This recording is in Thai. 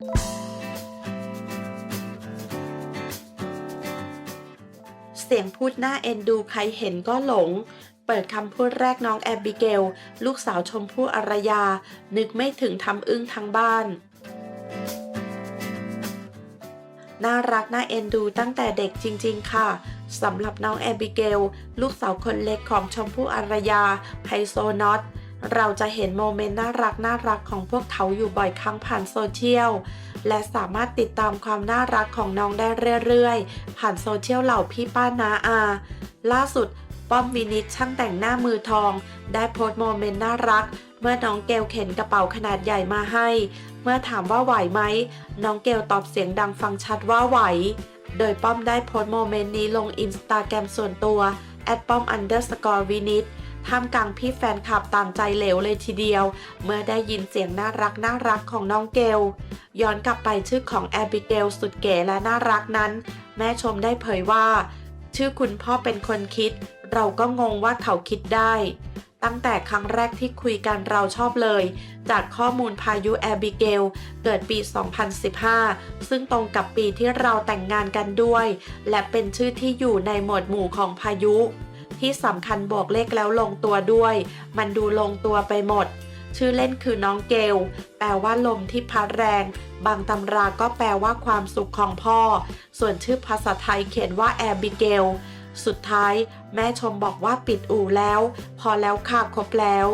เสียงพูดหน่าเอ็นดูใครเห็นก็หลง เปิดคำพูดแรกน้องแอบบิเกล ลูกสาวชมพู่อารยา นึกไม่ถึงทำอึ้งทั้งบ้านน่ารักน่าเอ็นดูตั้งแต่เด็กจริง ๆ ค่ะสำหรับน้องแอบบิเกล ลูกสาวคนเล็กของชมพู่อารยาไฮโซน็อต เราจะเห็นโมเมนต์น่ารักน่ารักของพวกเขาอยู่บ่อยครั้งผ่านโซเชียล และสามารถติดตามความน่ารักของน้องได้เรื่อยๆ ผ่านโซเชียลเหล่าพี่ป้านาอา ล่าสุดป้อมวินิตช่างแต่งหน้ามือทอง ได้โพสต์โมเมนต์น่ารัก เมื่อน้องเกลเข็นกระเป๋าขนาดใหญ่มาให้ เมื่อถามว่าไหวไหม น้องเกลตอบเสียงดังฟังชัดว่าไหว โดยป้อมได้โพสต์โมเมนต์นี้ลงอินสตาแกรมส่วนตัว ป้อม underscore วินิต ท่ามกลางพี่แฟนคลับต่างใจเหลวเลยทีเดียว เมื่อได้ยินเสียงน่ารักน่ารักของน้องเกล ย้อนกลับไปชื่อของแอบิเกลสุดเก๋และน่ารักนั้น แม่ชมได้เผยว่า ชื่อคุณพ่อเป็นคนคิด เราก็งงว่าเขาคิดได้ ตั้งแต่ครั้งแรกที่คุยกันเราชอบเลย จากข้อมูลพายุแอบิเกล เกิดปี 2015 ซึ่งตรงกับปีที่เราแต่งงานกันด้วย และเป็นชื่อที่อยู่ในหมวดหมู่ของพายุ ที่สำคัญบวกเลขแล้วลงตัวด้วย มันดูลงตัวไปหมด ชื่อเล่นคือน้องเกล แปลว่าลมที่พัดแรง บางตำราก็แปลว่าความสุขของพ่อ ส่วนชื่อภาษาไทยเขียนว่าแอบิเกล สุดท้าย แม่ชมบอกว่าปิดอู่แล้ว พอแล้วค่ะครบแล้ว